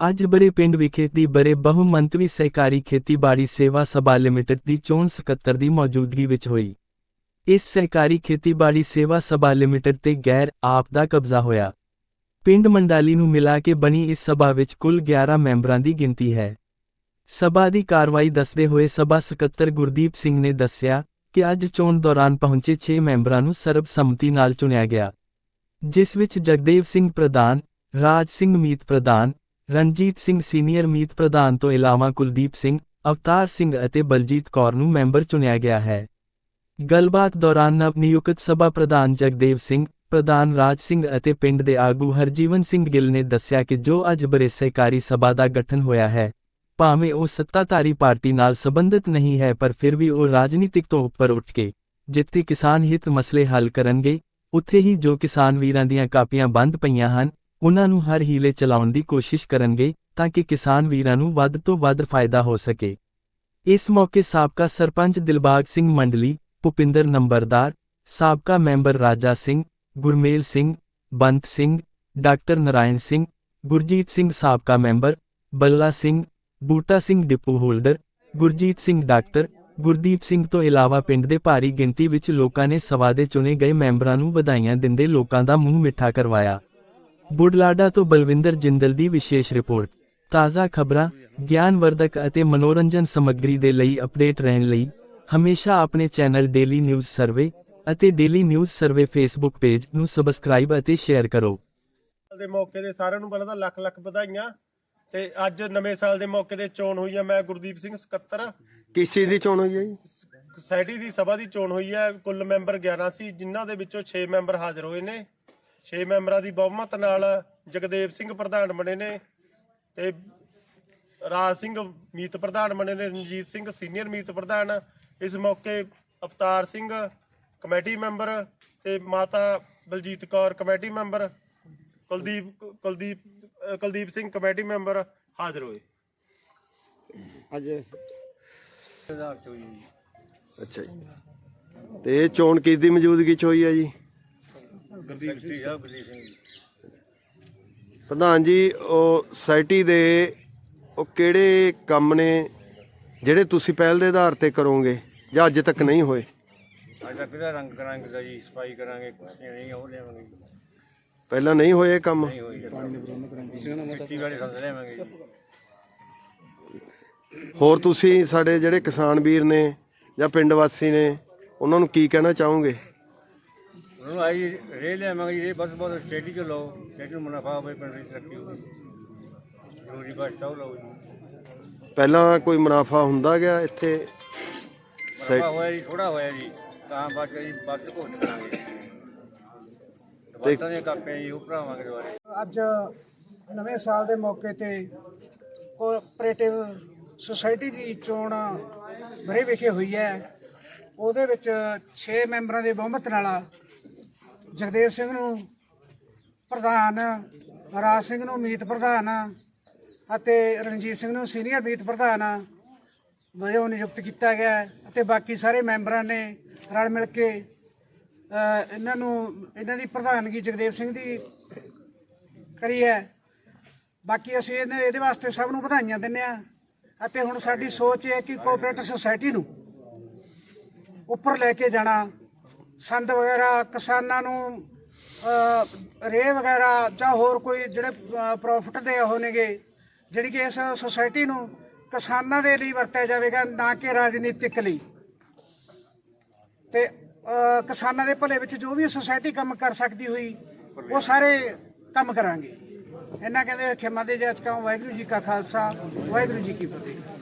ਅੱਜ ਬਰੇ ਪਿੰਡ ਵਿਖੇ ਦੀ ਬਰੇ ਬਹੁਮੰਤਵੀ ਸਹਿਕਾਰੀ ਖੇਤੀਬਾੜੀ ਸੇਵਾ ਸਭਾ ਲਿਮਟਿਡ ਦੀ ਚੋਣ ਸਕੱਤਰ ਦੀ ਮੌਜੂਦਗੀ ਵਿੱਚ ਹੋਈ। ਇਸ ਸਹਿਕਾਰੀ ਖੇਤੀਬਾੜੀ ਸੇਵਾ ਸਭਾ ਲਿਮਟਿਡ ਤੇ ਗੈਰ ਆਪ ਦਾ ਕਬਜ਼ਾ ਹੋਇਆ। ਪਿੰਡ ਮੰਡਾਲੀ ਨੂੰ ਮਿਲਾ ਕੇ ਬਣੀ ਇਸ ਸਭਾ ਵਿੱਚ ਕੁੱਲ 11 ਮੈਂਬਰਾਂ ਦੀ ਗਿਣਤੀ ਹੈ। ਸਭਾ ਦੀ ਕਾਰਵਾਈ ਦੱਸਦੇ ਹੋਏ ਸਭਾ ਸਕੱਤਰ ਗੁਰਦੀਪ ਸਿੰਘ ਨੇ ਦੱਸਿਆ ਕਿ ਅੱਜ ਚੋਣ ਦੌਰਾਨ ਪਹੁੰਚੇ 6 ਮੈਂਬਰਾਂ ਨੂੰ ਸਰਬਸੰਮਤੀ ਨਾਲ ਚੁਣਿਆ ਗਿਆ। ਜਿਸ ਵਿੱਚ ਜਗਦੇਵ ਸਿੰਘ ਪ੍ਰਧਾਨ, ਰਾਜ ਸਿੰਘ ਮੀਤ ਪ੍ਰਧਾਨ ਰਣਜੀਤ ਸਿੰਘ ਸੀਨੀਅਰ ਮੀਤ ਪ੍ਰਧਾਨ ਤੋਂ ਇਲਾਵਾ ਕੁਲਦੀਪ ਸਿੰਘ, ਅਵਤਾਰ ਸਿੰਘ ਅਤੇ ਬਲਜੀਤ ਕੌਰ ਨੂੰ ਮੈਂਬਰ ਚੁਣਿਆ ਗਿਆ ਹੈ। ਗੱਲਬਾਤ ਦੌਰਾਨ ਨਵ ਨਿਯੁਕਤ ਸਭਾ ਪ੍ਰਧਾਨ ਜਗਦੇਵ ਸਿੰਘ, ਪ੍ਰਧਾਨ ਰਾਜ ਸਿੰਘ ਅਤੇ ਪਿੰਡ ਦੇ ਆਗੂ ਹਰਜੀਵਨ ਸਿੰਘ ਗਿੱਲ ਨੇ ਦੱਸਿਆ ਕਿ ਜੋ ਅੱਜ ਬਰੇਸੇਕਾਰੀ ਸਭਾ ਦਾ ਗਠਨ ਹੋਇਆ ਹੈ, ਭਾਵੇਂ ਉਹ ਸੱਤਾਧਾਰੀ ਪਾਰਟੀ ਨਾਲ ਸੰਬੰਧਿਤ ਨਹੀਂ ਹੈ ਪਰ ਫਿਰ ਵੀ ਉਹ ਰਾਜਨੀਤਿਕ ਤੋਂ ਉੱਪਰ ਉੱਠ ਕੇ ਜਿੱਥੇ ਕਿਸਾਨ ਹਿੱਤ ਮਸਲੇ ਹੱਲ ਕਰਨਗੇ, ਉੱਥੇ ਹੀ ਜੋ ਕਿਸਾਨ ਵੀਰਾਂ ਦੀਆਂ ਕਾਪੀਆਂ ਬੰਦ ਪਈਆਂ ਹਨ ਉਹਨਾਂ ਨੂੰ ਹਰ ਹੀਲੇ ਚਲਾਉਣ ਦੀ ਕੋਸ਼ਿਸ਼ ਕਰਨਗੇ ਤਾਂ ਕਿ ਕਿਸਾਨ ਵੀਰਾਂ ਨੂੰ ਵੱਧ ਤੋਂ ਵੱਧ ਫਾਇਦਾ ਹੋ ਸਕੇ। ਇਸ ਮੌਕੇ ਸਾਬਕਾ ਸਰਪੰਚ ਦਿਲਬਾਗ ਸਿੰਘ ਮੰਡਲੀ, ਭੁਪਿੰਦਰ ਨੰਬਰਦਾਰ, ਸਾਬਕਾ ਮੈਂਬਰ ਰਾਜਾ ਸਿੰਘ, ਗੁਰਮੇਲ ਸਿੰਘ, ਬੰਤ ਸਿੰਘ, ਡਾਕਟਰ ਨਰਾਇਣ ਸਿੰਘ, ਗੁਰਜੀਤ ਸਿੰਘ ਸਾਬਕਾ member, Balla Singh, Buta Singh depot holder, Gurjit Singh doctor, Gurdeep Singh ਤੋਂ ਇਲਾਵਾ ਪਿੰਡ ਦੇ ਭਾਰੀ ਗਿਣਤੀ ਵਿੱਚ ਲੋਕਾਂ ਨੇ ਸਭਾ ਦੇ ਚੁਣੇ ਗਏ ਮੈਂਬਰਾਂ ਨੂੰ ਵਧਾਈਆਂ ਦਿੰਦੇ ਲੋਕਾਂ ਦਾ ਮੂੰਹ ਮਿੱਠਾ ਕਰਵਾਇਆ। ਬੁਢਲਾਡਾ ਤੋਂ ਬਲਵਿੰਦਰ ਜਿੰਦਲ ਦੀ ਵਿਸ਼ੇਸ਼ ਰਿਪੋਰਟ। ਤਾਜ਼ਾ ਖਬਰਾਂ ਗਿਆਨਵਰਧਕ ਅਤੇ ਮਨੋਰੰਜਨ ਸਮੱਗਰੀ ਦੇ ਲਈ ਅਪਡੇਟ ਰਹਿਣ ਲਈ ਹਮੇਸ਼ਾ ਆਪਣੇ ਚੈਨਲ ਡੇਲੀ ਨਿਊਜ਼ ਸਰਵੇ ਅਤੇ Daily News Survey Facebook page ਨੂੰ ਸਬਸਕ੍ਰਾਈਬ ਅਤੇ ਸ਼ੇਅਰ ਕਰੋ। ਦੇ ਮੌਕੇ ਤੇ ਸਾਰਿਆਂ ਨੂੰ ਪਹਿਲਾਂ ਤਾਂ ਲੱਖ ਲੱਖ ਵਧਾਈਆਂ ਤੇ ਅੱਜ ਨਵੇਂ ਸਾਲ ਦੇ ਮੌਕੇ ਤੇ ਚੋਣ ਹੋਈ ਹੈ ਮੈਂ ਗੁਰਦੀਪ ਸਿੰਘ ਸਕੱਤਰ। ਕਿਸ ਚੀਜ਼ ਦੀ ਚੋਣ ਹੋਈ ਹੈ ਜੀ? ਸੁਸਾਇਟੀ ਦੀ ਸਭਾ ਦੀ ਚੋਣ ਹੋਈ ਹੈ ਕੁੱਲ ਮੈਂਬਰ 11 ਸੀ ਜਿਨ੍ਹਾਂ ਦੇ ਵਿੱਚੋਂ 6 ਮੈਂਬਰ ਹਾਜ਼ਰ ਹੋਏ ਨੇ। 6 ਮੈਂਬਰਾਂ ਦੀ ਬਹੁਮਤ ਨਾਲ ਜਗਦੇਵ ਸਿੰਘ ਪ੍ਰਧਾਨ ਬਣੇ ਨੇ ਤੇ ਰਾਜ ਸਿੰਘ ਮੀਤ ਪ੍ਰਧਾਨ ਬਣੇ ਨੇ ਰਣਜੀਤ ਸਿੰਘ ਸੀਨੀਅਰ ਮੀਤ ਪ੍ਰਧਾਨ। ਇਸ ਮੌਕੇ ਅਵਤਾਰ ਸਿੰਘ ਕਮੇਟੀ ਮੈਂਬਰ ਤੇ ਮਾਤਾ Baljit Kaur committee member Kuldeep Kuldeep Kuldeep Singh committee member ਹਾਜ਼ਰ ਹੋਏ। ਅੱਜ ਅੱਛਾ ਜੀ। ਤੇ ਇਹ ਚੋਣ ਕਿਸ ਦੀ ਮੌਜੂਦਗੀ ਚ ਹੋਈ ਹੈ ਜੀ? ਪ੍ਰਧਾਨ ਜੀ ਉਹ ਸੁਸਾਇਟੀ ਦੇ ਉਹ ਕਿਹੜੇ ਕੰਮ ਨੇ ਜਿਹੜੇ ਤੁਸੀਂ ਪਹਿਲ ਦੇ ਆਧਾਰ ਤੇ ਕਰੋਗੇ ਜਾਂ ਅੱਜ ਤੱਕ ਨਹੀਂ ਹੋਏ? ਸਾਡਾ ਕਿਹਦਾ ਰੰਗ ਕਰਾਂਗੇ ਦਾ ਜੀ ਸਫ਼ਾਈ ਕਰਾਂਗੇ ਕੁਰਸੀਆਂ ਨਹੀਂ ਉਹ ਲਿਆਵਾਂਗੇ ਜੀ। ਪਹਿਲਾਂ ਨਹੀਂ ਹੋਏ ਇਹ ਕੰਮ? ਨਹੀਂ ਹੋਈ ਮਿੱਟੀ ਵਾਲੇ ਸੰਦ ਲਿਆਵਾਂਗੇ ਜੀ। ਹੋਰ ਤੁਸੀਂ ਸਾਡੇ ਜਿਹੜੇ ਕਿਸਾਨ ਵੀਰ ਨੇ ਜਾਂ ਪਿੰਡ ਵਾਸੀ ਨੇ ਉਹਨਾਂ ਨੂੰ ਕੀ ਕਹਿਣਾ ਚਾਹੋਗੇ? ਉਹਨਾਂ ਨੂੰ ਆਈ ਰੇ ਲਿਆਵਾਂਗੇ ਜੀ ਰੇ ਬਸ ਬਸ ਸਟੇਡੀ ਚ ਲਓ ਸਟੇਡੀ ਨੂੰ ਮੁਨਾਫਾ ਹੋਵੇ ਪਿੰਡ ਦੀ ਤਰੱਕੀ ਹੋਵੇ। ਜ਼ਰੂਰੀ ਬਸ ਉਹ ਲਓ ਜੀ। ਪਹਿਲਾਂ ਕੋਈ ਮੁਨਾਫਾ ਹੁੰਦਾ ਗਿਆ ਇੱਥੇ? ਮੁਨਾਫਾ ਹੋਇਆ ਜੀ ਥੋੜਾ ਹੋਇਆ ਜੀ ਤਾਂ ਬਾਅਦ 'ਚ ਜੀ ਵੱਧ ਘੋਟ ਕਰਾਂਗੇ। ਬਾਤਾਂ ਦੀਆਂ ਕਾਪੀਆਂ ਜੀ ਉਹ ਭਰਾਵਾਂਗੇ ਦੁਬਾਰੇ। ਅੱਜ ਨਵੇਂ ਸਾਲ ਦੇ ਮੌਕੇ ਤੇ ਕੋਆਪਰੇਟਿਵ ਸੁਸਾਇਟੀ ਦੀ ਚੋਣ ਬਰੇ ਵਿਖੇ ਹੋਈ ਹੈ। ਉਹਦੇ ਵਿੱਚ 6 ਮੈਂਬਰਾਂ ਦੇ ਬਹੁਮਤ ਨਾਲ ਜਗਦੇਵ ਸਿੰਘ ਨੂੰ ਪ੍ਰਧਾਨ, ਰਾਜ ਸਿੰਘ ਨੂੰ ਮੀਤ ਪ੍ਰਧਾਨ ਅਤੇ ਰਣਜੀਤ ਸਿੰਘ ਨੂੰ ਸੀਨੀਅਰ ਮੀਤ ਪ੍ਰਧਾਨ ਵਜੋਂ ਨਿਯੁਕਤ ਕੀਤਾ ਗਿਆ ਅਤੇ ਬਾਕੀ ਸਾਰੇ ਮੈਂਬਰਾਂ ਨੇ ਰਲ ਮਿਲ ਕੇ ਇਹਨਾਂ ਨੂੰ, ਇਹਨਾਂ ਦੀ ਪ੍ਰਧਾਨਗੀ ਜਗਦੇਵ ਸਿੰਘ ਦੀ ਕਰੀ ਹੈ। ਬਾਕੀ ਅਸੀਂ ਇਹਨੇ, ਇਹਦੇ ਵਾਸਤੇ ਸਭ ਨੂੰ ਵਧਾਈਆਂ ਦਿੰਦੇ ਆ ਅਤੇ ਹੁਣ ਸਾਡੀ ਸੋਚ ਇਹ ਹੈ ਕਿ ਕੋਆਪਰੇਟਿਵ ਸੁਸਾਇਟੀ ਨੂੰ ਉੱਪਰ ਲੈ ਕੇ ਜਾਣਾ ਸੰਦ ਵਗੈਰਾ ਕਿਸਾਨਾਂ ਨੂੰ ਅ, ਰੇਹ ਵਗੈਰਾ ਜਾਂ ਹੋਰ ਕੋਈ ਜਿਹੜੇ ਪ੍ਰੋਫਿਟ ਦੇ ਉਹ ਨੇਗੇ ਜਿਹੜੀ ਕਿ ਇਸ ਸੁਸਾਇਟੀ ਨੂੰ ਕਿਸਾਨਾਂ ਦੇ ਲਈ ਵਰਤਿਆ ਜਾਵੇਗਾ ਨਾ ਕਿ ਰਾਜਨੀਤਿਕ ਲਈ। ਤੇ ਕਿਸਾਨਾਂ ਦੇ ਭਲੇ ਵਿੱਚ ਜੋ ਵੀ ਸੁਸਾਇਟੀ ਕੰਮ ਕਰ ਸਕਦੀ ਹੋਈ ਉਹ ਸਾਰੇ ਕੰਮ ਕਰਾਂਗੇ। ਇਹਨਾਂ ਕਹਿੰਦੇ ਹੋਏ ਖਿਮਾ ਦੇ ਜੱਜ ਵਾਹਿਗੁਰੂ ਜੀ ਕਾ ਖਾਲਸਾ ਵਾਹਿਗੁਰੂ ਜੀ ਕੀ ਫਤਿਹ।